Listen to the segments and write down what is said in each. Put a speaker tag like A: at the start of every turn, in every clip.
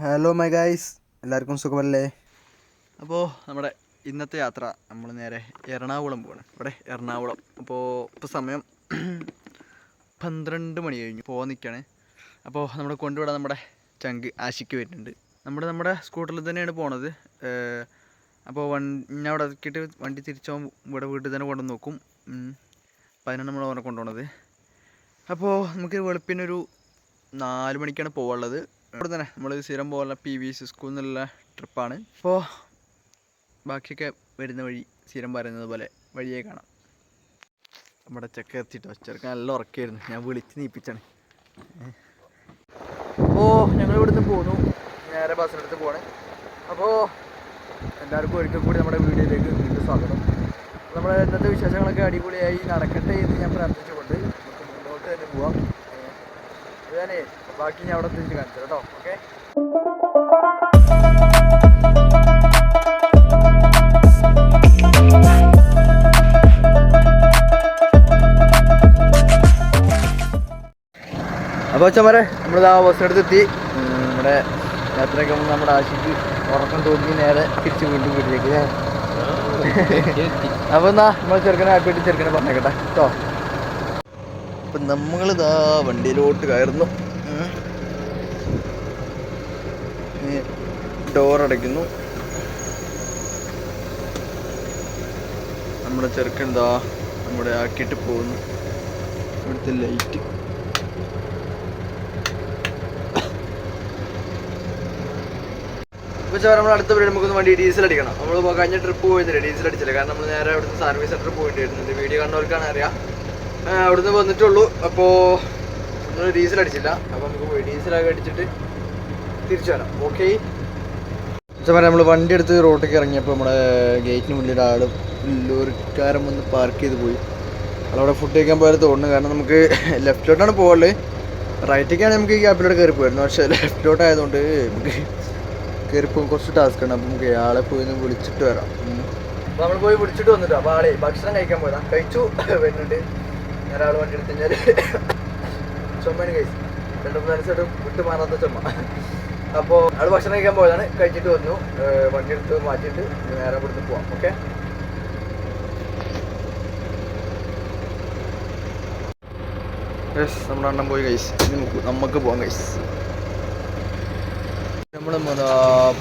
A: Hello my guys എല്ലാവർക്കും സുഖമല്ലേ?
B: അപ്പോൾ നമ്മുടെ ഇന്നത്തെ യാത്ര നമ്മൾ നേരെ എറണാകുളം പോവാണ്. ഇവിടെ എറണാകുളം. അപ്പോൾ ഇപ്പോൾ സമയം പന്ത്രണ്ട് മണി കഴിഞ്ഞു. പോകാൻ നിൽക്കുകയാണ് അപ്പോൾ നമ്മുടെ കൊണ്ടുവിടാൻ നമ്മുടെ ചങ്ക് ആശിക്ക് വരുന്നുണ്ട്. നമ്മൾ നമ്മുടെ സ്കൂട്ടറിൽ തന്നെയാണ് പോണത്. അപ്പോൾ വണ്ടി അവിടെ ഇറക്കിയിട്ട് വണ്ടി തിരിച്ചു ഇവിടെ വീട്ടിൽ തന്നെ കൊണ്ടു നോക്കും. അപ്പോൾ അതിനാണ് നമ്മൾ അവനെ കൊണ്ടുപോണത്. അപ്പോൾ നമുക്ക് വെളുപ്പിനൊരു നാല് മണിക്കാണ് പോകാനുള്ളത് ഇവിടെ തന്നെ നമ്മൾ സ്ഥിരം പോകുന്ന പി വി സി സ്കൂളിൽ നിന്നുള്ള ട്രിപ്പാണ് അപ്പോൾ ബാക്കിയൊക്കെ വരുന്ന വഴി സ്ഥിരം പറയുന്നത് പോലെ വഴിയെ കാണാം. നമ്മുടെ ചെക്ക എത്തിയിട്ടോ ചെറുക്കൻ നല്ല ഉറക്കായിരുന്നു. ഞാൻ വിളിച്ച് നീപ്പിച്ചാണ്. അപ്പോൾ ഞങ്ങൾ ഇവിടുന്ന് പോന്നു. നേരെ ബസ്സിനടുത്ത് പോണേ അപ്പോൾ എല്ലാവർക്കും ഒരിക്കൽ കൂടി നമ്മുടെ വീഡിയോയിലേക്ക് വീണ്ടും സ്വാഗതം. നമ്മൾ ഇന്നത്തെ വിശേഷങ്ങളൊക്കെ അടിപൊളിയായി നടക്കട്ടെ എന്ന് ഞാൻ പ്രാർത്ഥിച്ചുകൊണ്ട് നമുക്ക് മുന്നോട്ട് തന്നെ പോവാം. ഞാനേ ബാക്കി ഞാൻ അവിടെ തിരിച്ച് കാണിച്ചു കേട്ടോ. ഓക്കെ അപ്പോൾ അച്ഛന്മാരെ നമ്മളിതാ ബസ്സിനടുത്ത് എത്തി ഉം, നമ്മുടെ യാത്രയൊക്കെ നമ്മുടെ ആശിക്ക് ഉറക്കം തോന്നി നേരെ തിരിച്ച് വീണ്ടും വീട്ടിലേക്ക് അപ്പോൾ എന്നാ നമ്മൾ ചെറുക്കനെ ഹാപ്പി ആയിട്ട് ചെറുക്കനെ പറഞ്ഞേക്കട്ടെ. കേട്ടോ? അപ്പം നമ്മളിതാ വണ്ടിയിലോട്ട് കയറുന്നു. ഡോർ അടയ്ക്കുന്നു നമ്മുടെ ചെറുക്കൻ എന്താ നമ്മുടെ ആക്കിയിട്ട് പോകുന്നു. ഇവിടുത്തെ ലൈറ്റ്. നമ്മൾ അടുത്ത പരിപാടി നമുക്കൊന്ന് വണ്ടി ഡീസൽ അടിക്കണം. നമ്മൾ കഴിഞ്ഞ ട്രിപ്പ് പോയിരുന്നില്ല ഡീസൽ അടിച്ചില്ല? കാരണം നമ്മൾ നേരെ അവിടുന്ന് സർവീസ് സെന്റർ പോയിട്ടുണ്ടായിരുന്നു വീഡിയോ കണ്ടവർക്കാണ് അറിയാം. അവിടുന്ന് വന്നിട്ടുള്ളൂ. അപ്പോൾ നമ്മൾ ഡീസൽ അടിച്ചില്ല. അപ്പോൾ നമുക്ക് പോയി ഡീസലൊക്കെ അടിച്ചിട്ട് തിരിച്ചു വരാം. ഓക്കെ പറയാം നമ്മൾ വണ്ടി എടുത്ത് റോട്ടിലേക്ക് ഇറങ്ങിയപ്പോൾ നമ്മുടെ ഗേറ്റിന് മുന്നിൽ ഒരാൾ ലോറിക്കാരൻ വന്ന് പാർക്ക് ചെയ്ത് പോയി. അതവിടെ ഫുഡ് കഴിക്കാൻ പോയാലും തോന്നുന്നു. കാരണം നമുക്ക് ലെഫ്റ്റിലോട്ടാണ് പോകാനുള്ളത് റൈറ്റിലേക്കാണ് നമുക്ക് ഈ ഗ്യാപ്പിലൂടെ കയറി പോയിരുന്നു പക്ഷേ ലെഫ്റ്റിലോട്ട് ആയതുകൊണ്ട് നമുക്ക് കയറി പോകും കുറച്ച് ടാസ്ക് ഉണ്ട്. അപ്പം നമുക്ക് ആളെ പോയി ഒന്ന് വിളിച്ചിട്ട് വരാം. അപ്പോൾ നമ്മൾ പോയി വിളിച്ചിട്ട് വന്നിട്ട്. അപ്പോൾ ആളെ ഭക്ഷണം കഴിക്കാൻ പോയതാ. കഴിച്ചു. വരുന്നുണ്ട്. ഞാൻ ആൾ വണ്ടി എടുത്ത് കഴിഞ്ഞാൽ ചുമ്മാണ് കഴിച്ചു രണ്ട് മൂന്ന് ദിവസമായിട്ട് വിട്ട് മാറാത്ത ചുമ. അപ്പോൾ അത് ഭക്ഷണം കഴിക്കാൻ പോയതാണ്. കഴിച്ചിട്ട് വന്നു. വണ്ടി എടുത്ത് മാറ്റിയിട്ട് നേരെ കൊടുത്ത് പോവാം. ഓക്കെ? യെസ് നമ്മുടെ അണ്ണൻ പോയി കൈസ് ഇനി നമുക്ക് നമുക്ക് പോവാം കൈസ് നമ്മൾ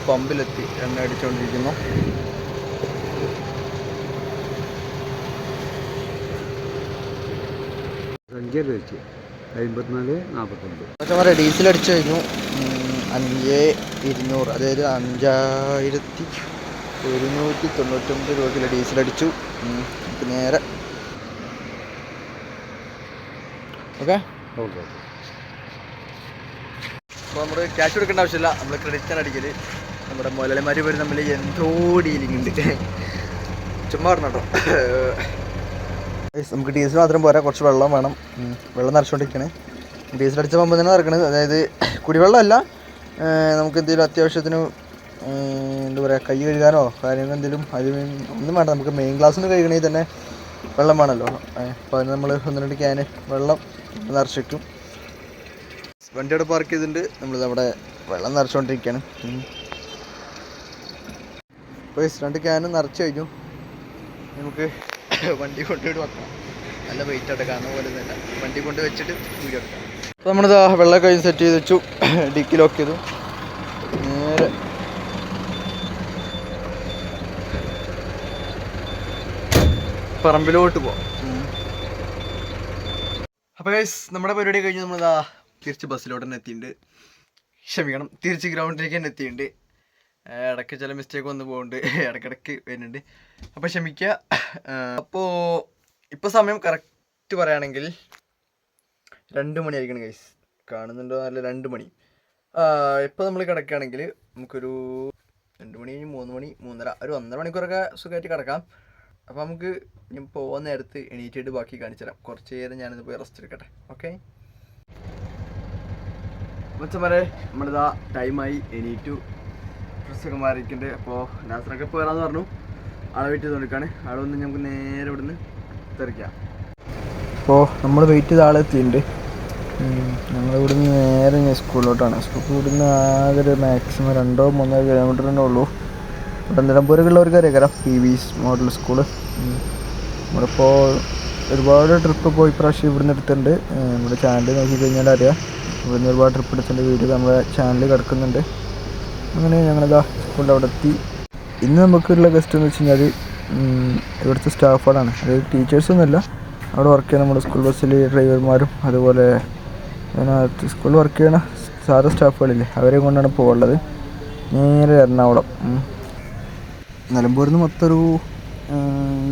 B: പമ്പിലെത്തി. എണ്ണ അടിച്ചുകൊണ്ടിരിക്കുന്നു
C: സംഖ്യ വെച്ച്. അമ്പത്തിനാല് നാൽപ്പത്തൊമ്പത്
B: പക്ഷേ ഡീസൽ അടിച്ചു കഴിഞ്ഞു അഞ്ച് ഇരുന്നൂറ് അതായത് അഞ്ചായിരത്തി ഒരുന്നൂറ്റി തൊണ്ണൂറ്റൊമ്പത് രൂപയ്ക്കുള്ള ഡീസൽ അടിച്ചു. ഉം, നമുക്ക് നേരെ. ഓക്കെ?
C: ഓക്കെ
B: അപ്പോൾ നമ്മൾ ക്യാഷ് കൊടുക്കേണ്ട ആവശ്യമില്ല. നമ്മൾ ക്രെഡിറ്റ് ആണ് അടിക്കൽ നമ്മുടെ മുതലാളിമാർ വരും തമ്മിൽ എന്തോ ഡീലിംഗ് ഉണ്ട്. ചുമ്മാ പറഞ്ഞോ നമുക്ക് ഡീസൽ മാത്രം പോരാ. കുറച്ച് വെള്ളം വേണം. വെള്ളം നിറച്ചുകൊണ്ടിരിക്കണേ ഡീസൽ അടിച്ച പമ്പ് തന്നെ നിറക്കണത് അതായത് കുടിവെള്ളമല്ല. നമുക്ക് എന്തെങ്കിലും അത്യാവശ്യത്തിന് എന്താ പറയുക കൈ കഴുകാനോ കാര്യങ്ങൾ എന്തെങ്കിലും അത് ഒന്നും വേണ്ട. നമുക്ക് മെയിൻ ക്ലാസ്സിന് കഴുകണമെങ്കിൽ തന്നെ വെള്ളം വേണമല്ലോ അപ്പോൾ അതിന് നമ്മൾ ഒന്ന് രണ്ട് ക്യാന് വെള്ളം നിറച്ച് വയ്ക്കും വണ്ടി അവിടെ പാർക്ക് ചെയ്തിട്ടുണ്ട് നമ്മൾ നമ്മുടെ വെള്ളം നിറച്ചുകൊണ്ടിരിക്കുകയാണ് അപ്പോൾ രണ്ട് ക്യാനും നിറച്ച് കഴിഞ്ഞു. നമുക്ക് വണ്ടി കൊണ്ടുപോയിട്ട് വെക്കാം. നല്ല വെയിറ്റ് എടുക്കാം പോലെ തന്നെ വണ്ടി കൊണ്ട് വെച്ചിട്ട് വീഡിയോ എടുക്കാം. അപ്പോൾ നമ്മളിത് വെള്ളം കഴിഞ്ഞ് സെറ്റ് ചെയ്ത് വെച്ചു ഡിക്കി ലോക്ക് ചെയ്തു. നേരെ പറമ്പിലോട്ട് പോവാം. അപ്പോൾ ഗൈസ് നമ്മുടെ പരിപാടി കഴിഞ്ഞ് നമ്മളിതാ തിരിച്ച് ബസ്സിലോട്ട് തന്നെ എത്തിയിട്ടുണ്ട് ക്ഷമിക്കണം തിരിച്ച് ഗ്രൗണ്ടിലേക്ക് തന്നെ എത്തിയിട്ടുണ്ട് ഇടയ്ക്ക് ചില മിസ്റ്റേക്ക് വന്ന് പോകുന്നുണ്ട് ഇടയ്ക്കിടയ്ക്ക് വരുന്നുണ്ട്. അപ്പോൾ ക്ഷമിക്കുക അപ്പോൾ ഇപ്പോൾ സമയം കറക്റ്റ് പറയുകയാണെങ്കിൽ രണ്ട് മണിയായിരിക്കണം ഗൈസ് കാണുന്നുണ്ടോ നല്ല രണ്ട് മണി. ഇപ്പോൾ നമ്മൾ കിടക്കുകയാണെങ്കിൽ നമുക്കൊരു രണ്ട് മണി മൂന്ന് മണി മൂന്നര ഒരു ഒന്നര മണിക്കൂറൊക്കെ സുഖമായിട്ട് കിടക്കാം. അപ്പോൾ നമുക്ക് ഞാൻ പോകാൻ നേരത്ത് എണീറ്റിട്ട് ബാക്കി കാണിച്ചു തരാം കുറച്ച് നേരം ഞാനിത് പോയി റെസ്റ്റ് എടുക്കട്ടെ. ഓക്കെ മച്ചമാരെ നമ്മളിതാ ടൈമായി എണീറ്റു. ഡ്രസ്സൊക്കെ മാറിയിട്ടുണ്ട് അപ്പോൾ നാസറൊക്കെ പോരാന്ന് പറഞ്ഞു. ആളെ വെയിറ്റ് ചെയ്ത് കൊടുക്കാണ് ആളെ വന്ന് നമുക്ക് നേരെ ഇവിടുന്ന് തെറിക്കാം അപ്പോൾ നമ്മൾ വെയിറ്റ് ചെയ്ത ആളെത്തിയിട്ടുണ്ട്
A: ഞങ്ങളിവിടുന്ന് നേരെ ഞാൻ സ്കൂളിലോട്ടാണ്. സ്കൂൾക്ക് ഇവിടുന്ന് ആകെ ഒരു മാക്സിമം രണ്ടോ മൂന്നോ കിലോമീറ്റർ തന്നെ ഉള്ളൂ. ഇവിടെ നിലമ്പൂരൊക്കെയുള്ളവർക്ക് അറിയാം പി വിസ് മോഡൽ സ്കൂൾ നമ്മളിപ്പോൾ ഒരുപാട് ട്രിപ്പ് പോയി പ്രാവശ്യം ഇവിടുന്ന് എടുത്തിട്ടുണ്ട്. നമ്മുടെ ചാനൽ നോക്കി കഴിഞ്ഞാൽ അറിയാം. ഇവിടുന്ന് ഒരുപാട് ട്രിപ്പ് എടുത്തിട്ടുണ്ട്. വീഡിയോ നമ്മുടെ ചാനൽ കിടക്കുന്നുണ്ട്. അങ്ങനെ ഞങ്ങളിതാ സ്കൂളിന്റെ അവിടെ എത്തി. ഇന്ന് നമുക്കുള്ള ഗസ്റ്റ് എന്ന് വെച്ച് കഴിഞ്ഞാൽ ഇവിടുത്തെ സ്റ്റാഫുകളാണ് അതായത് ടീച്ചേഴ്സൊന്നുമല്ല അവിടെ വർക്ക് ചെയ്യുന്ന നമ്മുടെ സ്കൂൾ ബസ്സിൽ ഡ്രൈവർമാരും അതുപോലെ അതിനകത്ത് സ്കൂളിൽ വർക്ക് ചെയ്യണ സാധാ സ്റ്റാഫുകളില്ലേ അവരെ കൊണ്ടാണ് പോകുള്ളത് നേരെ എറണാകുളം. നിലമ്പൂരിൽ നിന്ന് മൊത്തം ഒരു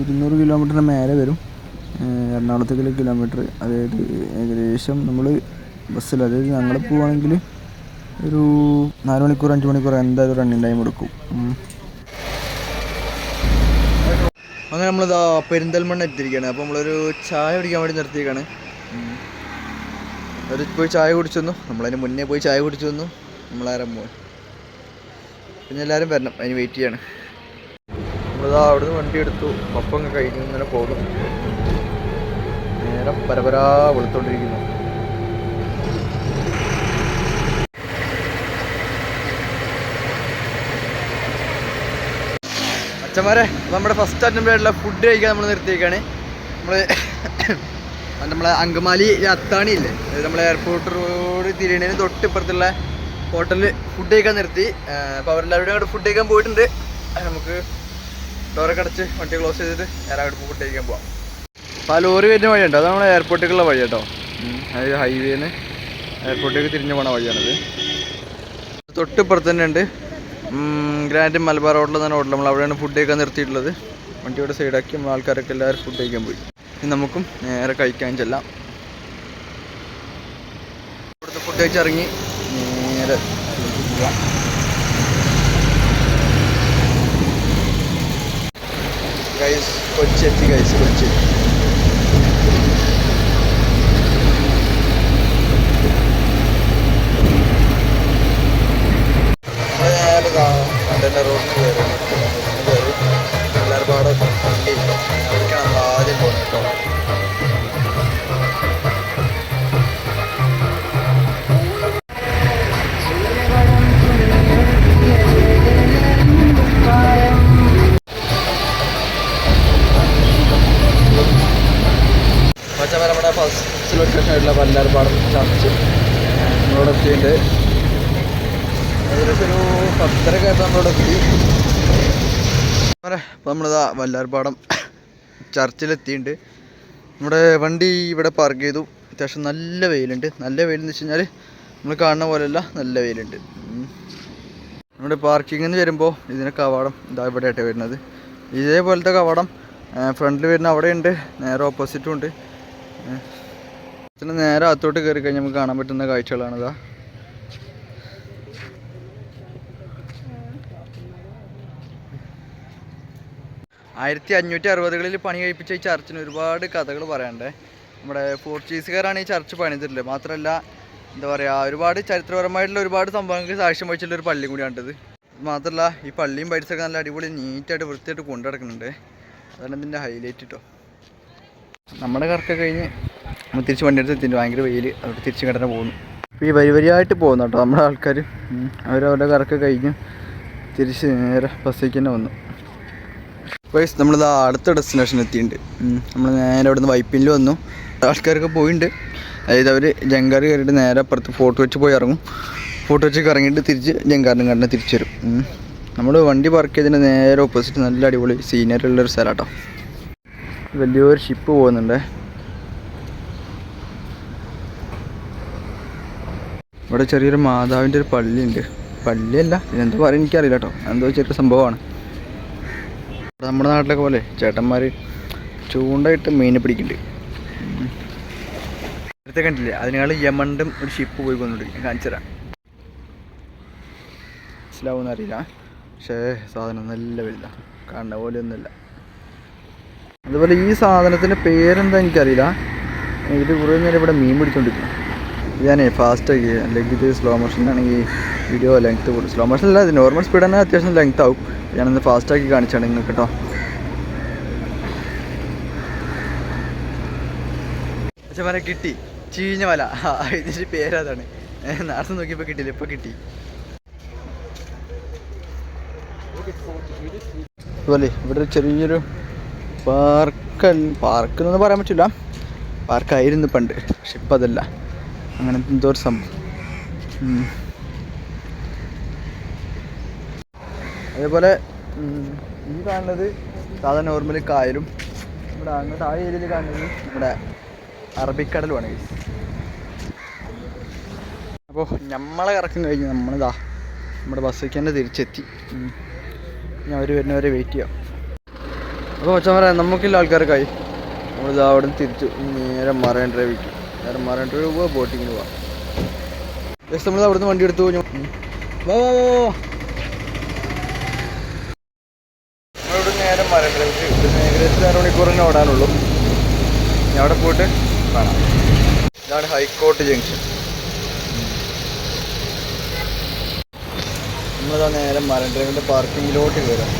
A: ഇരുന്നൂറ് കിലോമീറ്ററിന് മേലെ വരും. എറണാകുളത്തേക്കുള്ള കിലോമീറ്റർ അതായത് ഏകദേശം നമ്മൾ ബസ്സിൽ അതായത് ഞങ്ങൾ പോവുകയാണെങ്കിൽ ഒരു നാല് മണിക്കൂർ അഞ്ച് മണിക്കൂർ എന്തായാലും റണ്ണിങ് ടൈം എടുക്കും.
B: അങ്ങനെ നമ്മളിതാ പെരിന്തൽമണ്ണ എത്തിയിരിക്കുകയാണ്. അപ്പോൾ നമ്മളൊരു ചായ കുടിക്കാൻ വേണ്ടി നിർത്തിയിരിക്കുകയാണ്. അവർ പോയി ചായ കുടിച്ചു വന്നു നമ്മളതിന് മുന്നേ പോയി ചായ കുടിച്ചു വന്നു നമ്മളാരും പോയി പിന്നെ എല്ലാവരും വരണം. അതിന് വെയിറ്റ് ചെയ്യാണ്. നമ്മളിതാ അവിടുന്ന് വണ്ടി എടുത്തു. പപ്പങ്ങ് കഴിഞ്ഞ് ഇങ്ങനെ പോകും. നേരെ പരപരാ വെളുത്തോണ്ടിരിക്കുന്നു. അച്ഛന്മാരെ നമ്മുടെ ഫസ്റ്റ് അറ്റംപ്റ്റ് ആയിട്ടുള്ള ഫുഡ് കഴിക്കാൻ നമ്മൾ നിർത്തിയേക്കാണ്. നമ്മൾ നമ്മളെ അങ്കമാലി അത്താണി ഇല്ലേ? നമ്മളെ എയർപോർട്ട് റോഡ് തിരിയണേന് തൊട്ട് ഇപ്പുറത്തുള്ള ഹോട്ടലിൽ ഫുഡ് കഴിക്കാൻ നിർത്തി. അപ്പോൾ അവരെല്ലാവരും അങ്ങോട്ട് ഫുഡ് കഴിക്കാൻ പോയിട്ടുണ്ട്. നമുക്ക് ഡോറൊക്കെ അടച്ച് വണ്ടി ക്ലോസ് ചെയ്തിട്ട് നേരെ അവിടെ ഫുഡ് കഴിക്കാൻ പോവാം. അപ്പോൾ ആ ലോറി വരുന്ന വഴിയുണ്ട്. അത് നമ്മളെ എയർപോർട്ടിലുള്ള വഴി കേട്ടോ. അതായത് ഹൈവേന്ന് എയർപോർട്ടിലേക്ക് തിരിഞ്ഞു പോണ വഴിയാണത്. തൊട്ട് ഇപ്പുറത്ത് തന്നെ ഉണ്ട്. ഗ്രാൻഡ് മലബാർ റോഡിൽ തന്നെ റോഡിൽ നമ്മൾ അവിടെയാണ് ഫുഡ് കഴിക്കാൻ നിർത്തിയിട്ടുള്ളത്. വണ്ടിയുടെ സൈഡാക്കി നമ്മൾ ആൾക്കാരൊക്കെ എല്ലാവരും ഫുഡ് കഴിക്കാൻ പോയി. നമുക്കും നേരെ കഴിക്കാൻ ചെല്ലാം. ഇവിടുത്തെ ഫുഡ് കഴിച്ചിറങ്ങി. നേരെ പോവാം കൊച്ചി എത്തി കൊച്ചി. മച്ചന്മാർ നമ്മുടെ ഫസ്റ്റ് ലൊക്കേഷൻ ആയിട്ടുള്ള പല്ലാർപാടം ചർച്ച്. നമ്മളോട് എത്തിയിട്ട് ഏകദേശം ഒരു പത്തരക്ക് ആയപ്പോൾ നമ്മളോട് എത്തി. അപ്പോൾ നമ്മളിതാ വല്ലാർപാടം ചർച്ചിലെത്തിയിട്ടുണ്ട്. നമ്മുടെ വണ്ടി ഇവിടെ പാർക്ക് ചെയ്തു. അത്യാവശ്യം നല്ല വെയിലുണ്ട്. നല്ല വെയിലെന്ന് വെച്ച് കഴിഞ്ഞാൽ നമ്മൾ കാണുന്ന പോലെയല്ല നല്ല വെയിലുണ്ട്. നമ്മുടെ പാർക്കിങ്ങിൽ നിന്ന് വരുമ്പോൾ ഇതിന് കവാടം ഇതാ ഇവിടെ ആയിട്ട് വരുന്നത്. ഇതേപോലത്തെ കവാടം ഫ്രണ്ടിൽ വരുന്ന അവിടെയുണ്ട്. നേരെ ഓപ്പോസിറ്റും ഉണ്ട്. ഇതിന് നേരെ അത്തോട്ട് കയറി കഴിഞ്ഞാൽ നമുക്ക് കാണാൻ പറ്റുന്ന കാഴ്ചകളാണ് ഇതാ. ആയിരത്തി അഞ്ഞൂറ്റി അറുപതുകളിൽ പണി കഴിപ്പിച്ച ഈ ചർച്ചിന് ഒരുപാട് കഥകൾ പറയണ്ടേ. നമ്മുടെ പോർച്ചുഗീസുകാരാണ് ഈ ചർച്ച് പണിതിട്ടുള്ളത്. മാത്രമല്ല എന്താ പറയുക ഒരുപാട് ചരിത്രപരമായിട്ടുള്ള ഒരുപാട് സംഭവങ്ങൾക്ക് സാക്ഷ്യം വഹിച്ചിട്ടുള്ള ഒരു പള്ളിയും കൂടിയാണിത്. മാത്രമല്ല ഈ പള്ളിയും പരിസരമൊക്കെ നല്ല അടിപൊളി നീറ്റായിട്ട് വൃത്തിയായിട്ട് കൊണ്ടു നടക്കുന്നുണ്ട് അതാണ് ഇതിന്റെ ഹൈലൈറ്റ് കേട്ടോ നമ്മുടെ കറക്റ്റ് കഴിഞ്ഞ് നമ്മൾ തിരിച്ച് വണ്ടി എടുത്ത് എത്തിയിട്ട് ഭയങ്കര വെയിൽ അവിടെ തിരിച്ച് കിടന്ന് പോകുന്നു. ഈ വരി വരിയായിട്ട് പോകുന്നു കേട്ടോ നമ്മുടെ ആൾക്കാർ അവരവരുടെ കറക്റ്റ് കഴിഞ്ഞ് തിരിച്ച് നേരെ ബസ്സിലേക്ക് തന്നെ വന്നു. വൈസ് നമ്മളിത് അടുത്ത ഡെസ്റ്റിനേഷൻ എത്തിയിട്ടുണ്ട്. നമ്മൾ നേരെ അവിടുന്ന് വൈപ്പിനിൽ വന്നു. ആൾക്കാരൊക്കെ പോയിട്ടുണ്ട് അതായത് അവർ ജങ്കാർ കയറിയിട്ട് നേരെ അപ്പുറത്ത് ഫോട്ടോ വെച്ച് പോയി ഇറങ്ങും. ഫോട്ടോ വെച്ച് ഇറങ്ങിയിട്ട് തിരിച്ച് ജങ്കാറിനും കണ്ടിട്ട് തിരിച്ചു വരും. നമ്മൾ വണ്ടി പാർക്ക് ചെയ്തതിന് നേരെ ഓപ്പോസിറ്റ് നല്ല അടിപൊളി സീനിയർ ഉള്ളൊരു സ്ഥലം കേട്ടോ. വലിയൊരു ഷിപ്പ് പോകുന്നുണ്ട്. ഇവിടെ ചെറിയൊരു മാതാവിന്റെ ഒരു പള്ളിയുണ്ട്. പള്ളിയല്ല എന്താ പറയുക എനിക്കറിയില്ല കേട്ടോ എന്തോ ചെറിയ സംഭവമാണ്. ഇവിടെ നമ്മുടെ നാട്ടിലൊക്കെ പോലെ ചേട്ടന്മാർ ചൂണ്ടയിട്ട് മീൻ പിടിക്കുന്നുണ്ട്. നേരത്തെ കണ്ടില്ലേ അതിനാൽ യമണ്ടും ഒരു ഷിപ്പ് പോയി കൊണ്ടുണ്ട് കാണിച്ചുതരാം മനസ്സിലാവുമെന്നറിയില്ല പക്ഷേ സാധനം നല്ല വലുതാണ് കാണുന്ന പോലെ ഒന്നുമില്ല. അതുപോലെ ഈ സാധനത്തിന്റെ പേരെന്താ എനിക്കറിയില്ല. ഇത് കുറേ നേരം ഇവിടെ മീൻ പിടിച്ചോണ്ടിരിക്കുന്നു. ഇത് ഞാനേ ഫാസ്റ്റ് ആക്കി അല്ലെങ്കിൽ ഇത് സ്ലോ മോഷനിലാണെങ്കിൽ വീഡിയോ ലെങ്ത്ത് കൂടും. സ്ലോ മോഷൻ അല്ല നോർമൽ സ്പീഡ് തന്നെ അത്യാവശ്യം ലെങ്ത് ആവും. ഞാനൊന്ന് ഫാസ്റ്റാക്കി കാണിച്ചാണ് നിങ്ങൾക്ക് കേട്ടോ. പക്ഷെ വല കിട്ടി. ചീഞ്ഞ മല ഇതിന്റെ പേരതാണ് നേരത്തെ നോക്കിയപ്പോൾ കിട്ടിയില്ല ഇപ്പം കിട്ടി. അതുപോലെ ഇവിടെ ചെറിയൊരു പാർക്ക് പാർക്ക് എന്നൊന്നും പറയാൻ പറ്റില്ല. പാർക്കായിരുന്നു പണ്ട് പക്ഷെ ഇപ്പം അതല്ല. അങ്ങനെ എന്തോ ഒരു സംഭവം. അതേപോലെ ഈ കാണുന്നത് സാധാരണ നോർമലി കായലും ഇവിടെ അങ്ങോട്ട് ആ ഏരിയയിൽ കാണുന്നത് നമ്മുടെ അറബിക്കടലുമാണ്. അപ്പോൾ നമ്മളെ ഇറക്കം കഴിഞ്ഞ് നമ്മളിതാ നമ്മുടെ ബസ്സിലേക്ക് തന്നെ തിരിച്ചെത്തി. ഞാൻ അവർ വരുന്നവരെ വെയിറ്റ് ചെയ്യാം. അപ്പോൾ മച്ചാൻ പറയാം നമുക്കില്ല ആൾക്കാർക്കായി. നമ്മളിത് അവിടെ നിന്ന് തിരിച്ചു നേരെ മറൈൻ ഡ്രൈവിക്ക് നേരെ മറൈൻ ഡ്രൈവ് പോവാ ബോട്ടിങ്ങിന് പോവാം. ജസ്റ്റ് നമ്മൾ അവിടെ നിന്ന് വണ്ടി എടുത്തു വാ നമ്മളിവിടെ നേരെ മറൈൻ ഡ്രൈവിക്ക് ഏകദേശം അര മണിക്കൂർ തന്നെ ഓടാനുള്ളൂ. ഞാൻ അവിടെ പോയിട്ട് കാണാം. ഇതാണ് ഹൈക്കോട്ട് ജംഗ്ഷൻ. നമ്മളിതാ നേരെ മറൈൻ ഡ്രൈവിന്റെ പാർക്കിങ്ങിലോട്ട് കയറാം.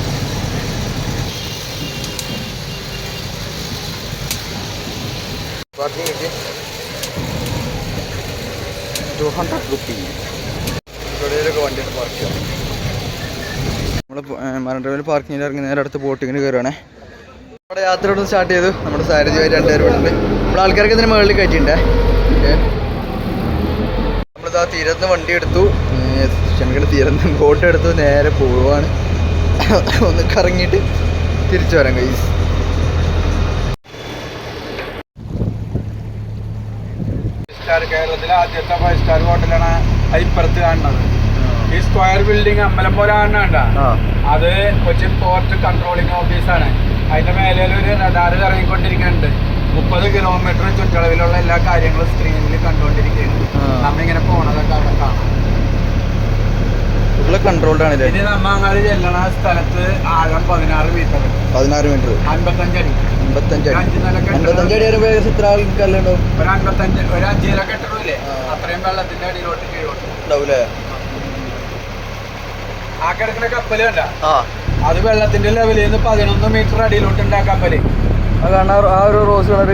B: ടു ഹൺഡ്രഡ് റുപ്പീ ഇവിടെയൊക്കെ വണ്ടിയുടെ പാർക്ക് ചെയ്യാം നമ്മൾ ഡ്രൈവിൽ പാർക്കിങ്ങിൽ ഇറങ്ങി നേരെ അടുത്ത് ബോട്ടിങ്ങിന് കയറുകയാണേ നമ്മുടെ യാത്ര ഇവിടെ സ്റ്റാർട്ട് ചെയ്തു. നമ്മുടെ സാരഥിയായി രണ്ടുപേരും ഉണ്ട്. നമ്മുടെ ആൾക്കാർക്ക് ഇതിന് മുകളിൽ കയറ്റിണ്ടേ നമ്മളിതാ തീരത്ത് വണ്ടി എടുത്തു. ക്ഷമിക്കണം തീരത്ത് ബോട്ട് എടുത്തു നേരെ പോവാണ്. ഒന്ന് കറങ്ങിയിട്ട് തിരിച്ചു വരാം കൈസ്
C: സ്റ്റാർ കേരളത്തിലെ ആദ്യത്തെ ഫൈവ് സ്റ്റാർ ഹോട്ടലാണ് ഇപ്പുറത്ത് കാണുന്നത്. ഈ സ്ക്വയർ ബിൽഡിംഗ് അമ്പലം പോലെ കാണുന്നുണ്ട. അത് കൊച്ചി പോർട്ട് കൺട്രോളിംഗ് ഓഫീസാണ് അതിന്റെ മേലെ ഒരു റഡാർ ഇറങ്ങിക്കൊണ്ടിരിക്കുന്നുണ്ട് മുപ്പത് കിലോമീറ്റർ ചുറ്റളവിലുള്ള എല്ലാ കാര്യങ്ങളും സ്ക്രീനിൽ കണ്ടുകൊണ്ടിരിക്കുകയാണ്
B: ആ.
C: നമ്മിങ്ങനെ പോണതൊക്കെ അവിടെ കാണാം.
B: ഫുള്ള് കൺട്രോൾഡ് ആണ്
C: നമ്മ അങ്ങോട്ട് ചെല്ലണ സ്ഥലത്ത് ആഴം പതിനാറ് മീറ്റർ
B: പതിനാറ് മീറ്റർ അമ്പത്തഞ്ച് അടി. അമ്പത്തഞ്ച് അടി. വരുമ്പോൾ ഏകദേശം ഇത്ര ആൾക്കല്ലുണ്ടാവും
C: ഒരു അൻപത്തഞ്ച് കെട്ടിടമില്ലേ. അത്രയും വെള്ളത്തിന്റെ അടിയിലോട്ട് കീഴോട്ട്.
B: ഉണ്ടാവൂലേ?
C: ആ കിടക്കുന്ന കപ്പൽ കണ്ട?
B: ആ.
C: അത് വെള്ളത്തിന്റെ ലെവലിൽ നിന്ന് പതിനൊന്ന് മീറ്റർ അടിയിലോട്ട് ആ കപ്പൽ.
B: ആ ആ ഒരു റോസ് കളർ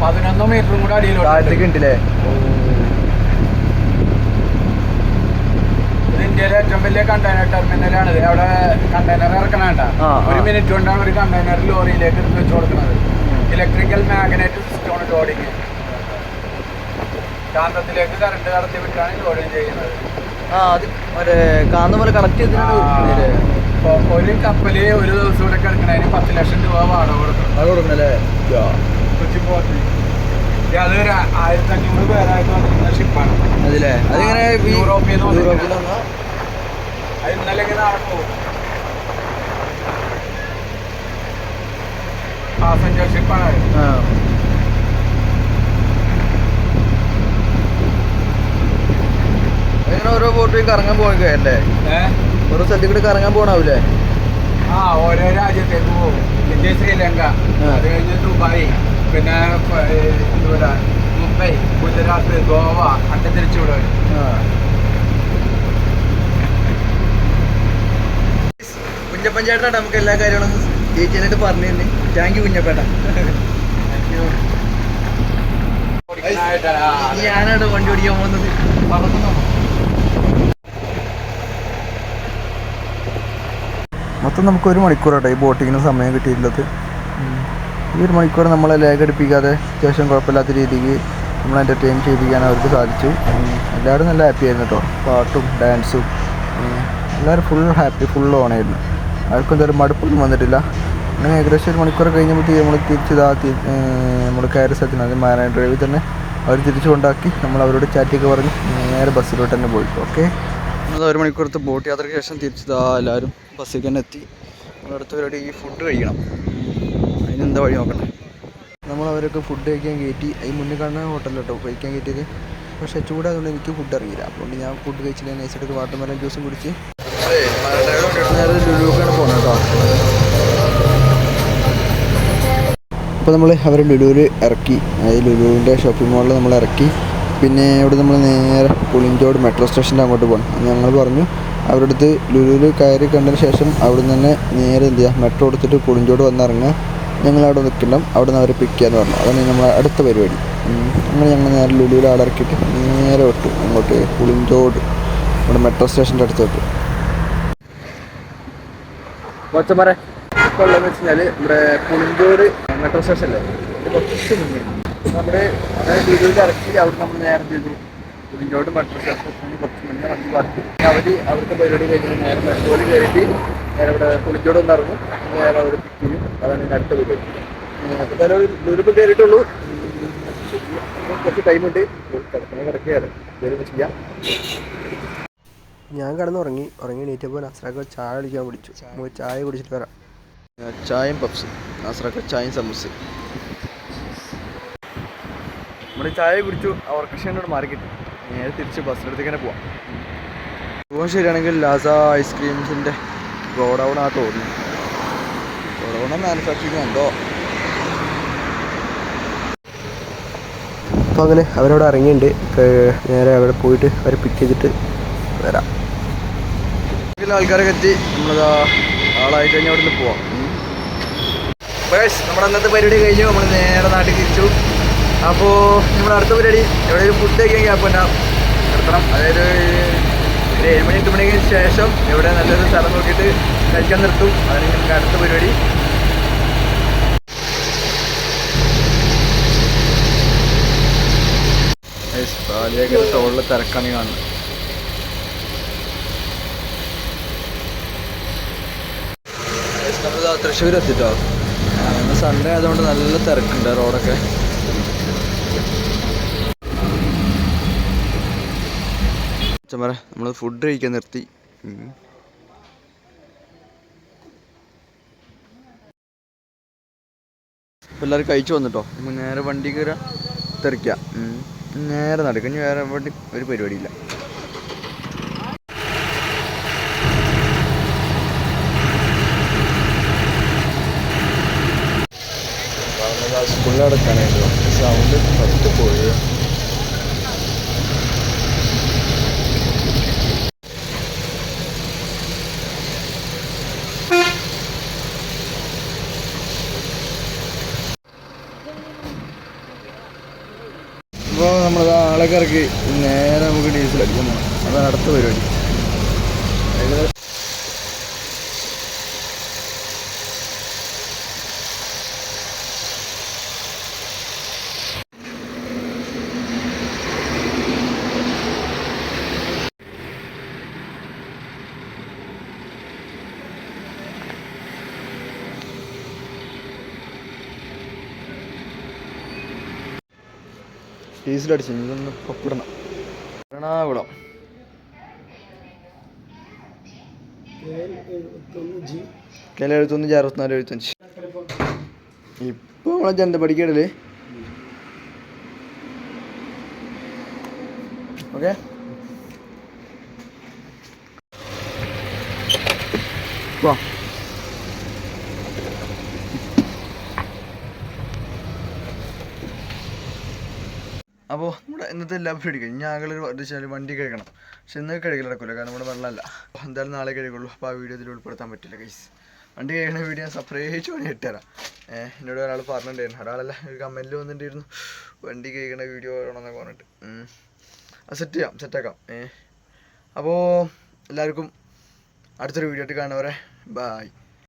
C: പതിനൊന്ന് മീറ്ററും കൂടെ അടിയിലോട്ട്
B: താഴത്തേക്ക് ഉണ്ടല്ലേ
C: ഇത് ഇന്ത്യയിലെ ഏറ്റവും വലിയ കണ്ടെയ്നർ ടെർമിനലാണ് ഇത് അവിടെ കണ്ടെയ്നർ ഇറക്കണേണ്ട ഒരു മിനിറ്റ് കൊണ്ടാണ് ഒരു കണ്ടെയ്നർ ലോറിയിലേക്ക് എടുത്ത് വെച്ച് കൊടുക്കുന്നത് ഇലക്ട്രിക്കൽ മാഗ്നറ്റ് സിസ്റ്റമാണ് ലോഡിങ് കാന്തത്തിലേക്ക് കറണ്ട് കടത്തി വിട്ടാണ് ലോഡിങ് ചെയ്യുന്നത്.
B: ആ അത് മറ്റേ കാന്ത പോലെ കണക്ട് ചെയ്തിട്ടുണ്ട്
C: ഒരു കപ്പൽ ഒരു ദിവസം ഇവിടെ കിടക്കണതിന് പത്ത് ലക്ഷം രൂപ വാടക കൊടുക്കണം.
B: അത്
C: ഒരു ആയിരത്തി അഞ്ഞൂറ് പേരായിട്ട് വന്നിരുന്ന ഷിപ്പാണ് യൂറോപ്പിൽ നിന്ന് വന്നിരിക്കുന്ന-
B: യൂറോപ്പിൽ നിന്ന് വന്ന
C: അത് ഇന്നലെ ഇങ്ങനെ നടക്കൂ പാസഞ്ചർ ഷിപ്പാണ്
B: ഓരോ ബോട്ടിൽ കറങ്ങാൻ പോയിക്കല്ലേ? ഓരോ സ്ഥലത്തിൽ കൂടി കറങ്ങാൻ പോണാവൂലേ?
C: ആ ഓരോ രാജ്യത്തേക്ക് പോകും. ഇന്ത്യ ശ്രീലങ്ക. അത് കഴിഞ്ഞ് ദുബായ്. പിന്നെ മുംബൈ ഗുജറാത്ത് ഗോവ അങ്ങനെ തിരിച്ചുവിടെ
B: കുഞ്ഞപ്പഞ്ചേട്ടാ നമുക്ക് എല്ലാ കാര്യങ്ങളും ഡീറ്റെയിലായിട്ട് പറഞ്ഞു തന്നെ താങ്ക് യു കുഞ്ഞപ്പേട്ട. ഞാനാണ് വണ്ടി ഓടിക്കാൻ പോകുന്നത്. മൊത്തം നമുക്ക് ഒരു മണിക്കൂറാട്ടോ ഈ ബോട്ടിങ്ങിന് സമയം കിട്ടിയിട്ടുള്ളത്. ഈ ഒരു മണിക്കൂർ നമ്മളെ ലേഖ അടുപ്പിക്കാതെ അത്യാവശ്യം കുഴപ്പമില്ലാത്ത രീതിക്ക് നമ്മൾ എന്റർടൈൻ ചെയ്യിപ്പിക്കാൻ അവർക്ക് സാധിച്ചു. എല്ലാവരും നല്ല ഹാപ്പി ആയിരുന്നു കേട്ടോ. പാട്ടും ഡാൻസും എല്ലാവരും ഫുൾ ഹാപ്പി ഫുൾ ഓണായിരുന്നു ആർക്കും എന്തായാലും മടുപ്പൊന്നും വന്നിട്ടില്ല. അങ്ങനെ ഏകദേശം ഒരു മണിക്കൂർ കഴിഞ്ഞപ്പോഴത്തേക്ക് നമ്മൾ തിരിച്ചിതാ നമ്മൾ കയറി സ്ഥലത്തിന് അത് മാരായ ഡ്രൈവിൽ തന്നെ അവർ തിരിച്ചു കൊണ്ടാക്കി നമ്മൾ അവരോട് ചാറ്റിയൊക്കെ പറഞ്ഞ് നേരെ ബസ്സിലോട്ട് തന്നെ പോയി. ഓക്കെ ഒരു മണിക്കൂറത്തെ ബോട്ട് യാത്രയ്ക്ക് ശേഷം തിരിച്ചതാ എല്ലാവരും ബസ്സിൽ തന്നെ എത്തി. നമ്മളടുത്തവരോട് ഈ ഫുഡ് കഴിക്കണം. അതിനെന്താ വഴി നോക്കണ്ടേ? നമ്മൾ അവരൊക്കെ ഫുഡ് കഴിക്കാൻ കയറ്റി. അതിന് മുന്നേ കാണുന്ന ഹോട്ടലിലോട്ടോ കഴിക്കാൻ കയറ്റിയത്. പക്ഷേ ചൂടായതുകൊണ്ട് എനിക്ക് ഫുഡ് അറിയില്ല. അതുകൊണ്ട് ഞാൻ ഫുഡ് കഴിച്ചില്ല. നൈസായിട്ട് വാട്ടർമെലൻ ജ്യൂസും കുടിച്ച് നേരെ ലുലുക്കാണ് പോകുന്നത് കേട്ടോ അപ്പോൾ നമ്മൾ അവരെ ലുലുവിൽ ഇറക്കി. അതായത് ലുലുവിന്റെ ഷോപ്പിംഗ് മാളിൽ നമ്മൾ ഇറക്കി. പിന്നെ ഇവിടെ നമ്മൾ നേരെ പുളിഞ്ചോട് മെട്രോ സ്റ്റേഷന്റെ അങ്ങോട്ട് പോകണം ഞങ്ങൾ പറഞ്ഞു അവരുടെ അടുത്ത് ലുലുവിൽ കയറി കണ്ടതിന് ശേഷം അവിടെ നിന്ന് തന്നെ നേരെ എന്ത് ചെയ്യുക മെട്രോ എടുത്തിട്ട് പുളിഞ്ചോട് വന്നിറങ്ങുക
A: ഞങ്ങൾ അവിടെ നിൽക്കണം. അവിടെ നിന്ന് അവരെ പിക്ക് ചെയ്യാന്ന് പറഞ്ഞു. അതാണ് നമ്മളെ അടുത്ത പരിപാടി. അങ്ങനെ ഞങ്ങൾ നേരെ ലുലുവിൽ ആളിറക്കിയിട്ട് നേരെ വിട്ടു അങ്ങോട്ട് പുളിഞ്ചോട് നമ്മുടെ മെട്രോ സ്റ്റേഷന്റെ അടുത്ത് വിട്ടു
B: കൊച്ചമറെ ഇപ്പോൾ ഉള്ളതെന്ന് വെച്ച് കഴിഞ്ഞാൽ നമ്മുടെ പുളിഞ്ചോട് മെട്രോ സ്റ്റേഷനല്ലേ ഇത് കുറച്ച് മുന്നേ. നമ്മുടെ അതായത് ലുലുവിൽ ഇറക്കി അവിടെ നമ്മൾ നേരെ ചെയ്തു. പുളിഞ്ചോട് മെട്രോ സ്റ്റേഷനിൽ കുറച്ച് മുന്നേ വണ്ടി പാർക്ക് അവർ അവിടുത്തെ പരിപാടി കഴിഞ്ഞ് നേരെ മെട്രോയിൽ കയറിയിട്ട് നേരെ ഇവിടെ പുളിഞ്ചോട് ഒന്ന് ഇറങ്ങും. നേരെ അവർ പിക്ക് ചെയ്യും. അതാണ് ഇതിന്റെ അടുത്ത വീട് അപ്പോൾ ഒരു ലുലുപ്പ് കയറിയിട്ടുള്ളൂ. കുറച്ച് ടൈമുണ്ട് കിടക്കണേ കിടക്കുകയാണ്. ദുരിപ്പ് ചെയ്യാം.
A: ഞാൻ കിടന്നുറങ്ങി. ഉറങ്ങി ഉറങ്ങി എണീറ്റപ്പോൾ നസ്രാക്ക് ചായ കുടിക്കാൻ വിളിച്ചു. നമുക്ക് ചായ കുടിച്ചിട്ട് വരാം. ചായയും പപ്സ്. നസ്രാക്ക് ചായയും സമൂസ്
B: നമ്മൾ ചായ കുടിച്ചു. ഓർക്കഷനോട് മാറി കിട്ടി നേരെ തിരിച്ച് ബസ്സിനടുത്തേക്ക് തന്നെ പോവാം.
A: പോകാൻ ശരിയാണെങ്കിൽ ലാസ ഐസ്ക്രീംസിന്റെ ഗോഡൗൺ ആ തോന്നി ഗോഡൗൺ മാനുഫാക്ചറിങ് ഉണ്ടോ അപ്പോൾ അങ്ങനെ അവരവിടെ ഇറങ്ങിയിട്ടുണ്ട്. നേരെ അവിടെ പോയിട്ട് അവരെ പിക്ക് ചെയ്തിട്ട് വരാം.
B: ആൾക്കാരൊക്കെ എത്തി. നമ്മളിതാ ആളായിട്ട് കഴിഞ്ഞാൽ അവിടെ പോവാം. നമ്മുടെ അന്നത്തെ പരിപാടി കഴിഞ്ഞു. നമ്മൾ നേരെ നാട്ടിൽ തിരിച്ചു. അപ്പോൾ നമ്മുടെ അടുത്ത പരിപാടി എവിടെയെങ്കിലും ഫുഡ് കഴിക്കാൻ ഗ്യാപ്പ് ഉണ്ടാവും നിർത്തണം. അതായത് ഒരു ഏഴ് മണി എട്ട് മണിക്ക് ശേഷം എവിടെ നല്ലൊരു സ്ഥലം നോക്കിയിട്ട് കഴിക്കാൻ നിർത്തും. അതാണ് നമുക്ക് അടുത്ത പരിപാടി. പാലിയൊക്കെ ടോളിൽ തിരക്കാണ് കാണുന്നത് നമ്മളിതാ തൃശ്ശൂർ എത്തിട്ടോ ഇന്ന് സൺഡേ ആയതുകൊണ്ട് നല്ല തിരക്കുണ്ട് റോഡൊക്കെ. ചമ്മറ നമ്മൾ ഫുഡ് കഴിക്കാൻ നിർത്തി. എല്ലാവരും കഴിച്ചു വന്നിട്ടോ? നേരെ വണ്ടി കയറാ തെറിക്കാം നേരെ നടക്കും ഇനി വേറെ വണ്ടി ഒരു പരിപാടിയില്ല.
A: സ്കൂളിൽ അടക്കാനായിരുന്നു സൗണ്ട് ഫസ്റ്റ് പോയി.
B: ഇപ്പോൾ നമ്മൾ ആളെ ഇറക്കി നേരെ നമുക്ക് ഡീസൽ അടിക്കാൻ പോകണം അതാണ് അടുത്ത പരിപാടി ഏകദേശം ഡീസൽ അടിച്ചു ഇതൊന്ന് പൊപ്പിടണം എറണാകുളം. കേരള എഴുപത്തൊന്ന് അറുപത്തിനാല് എഴുപത്തഞ്ച് ഇപ്പോൾ നമ്മളെ ജനത പഠിക്കടൽ ഓക്കെ? വാ. അപ്പോൾ നമ്മുടെ ഇന്നത്തെ എല്ലാം കഴിഞ്ഞു ഞാൻ ആകെ ഒരു വെച്ചാൽ വണ്ടി കഴുകണം. പക്ഷെ ഇന്ന് കഴുകൽ നടക്കില്ല കാരണം ഇവിടെ വെള്ളമല്ല. എന്തായാലും നാളെ കഴുകുള്ളൂ. അപ്പോൾ ആ വീഡിയോ ഇതിൽ ഉൾപ്പെടുത്താൻ പറ്റില്ല ഗൈസ് വണ്ടി കഴുകണ വീഡിയോ ഞാൻ സെപ്പറേറ്റ് പണി ഇട്ടുതരാം എന്നോട് ഒരാൾ പറഞ്ഞിട്ടുണ്ടായിരുന്നു. ഒരാളല്ല ഒരു കമന്റിൽ വന്നിട്ടുണ്ടായിരുന്നു. വണ്ടി കഴുകണ വീഡിയോ വേണമെന്നൊക്കെ പറഞ്ഞിട്ട്. അത് സെറ്റ് ചെയ്യാം സെറ്റാക്കാം അപ്പോൾ എല്ലാവർക്കും അടുത്തൊരു വീഡിയോ ആയിട്ട് കാണുന്നവരെ ബായ്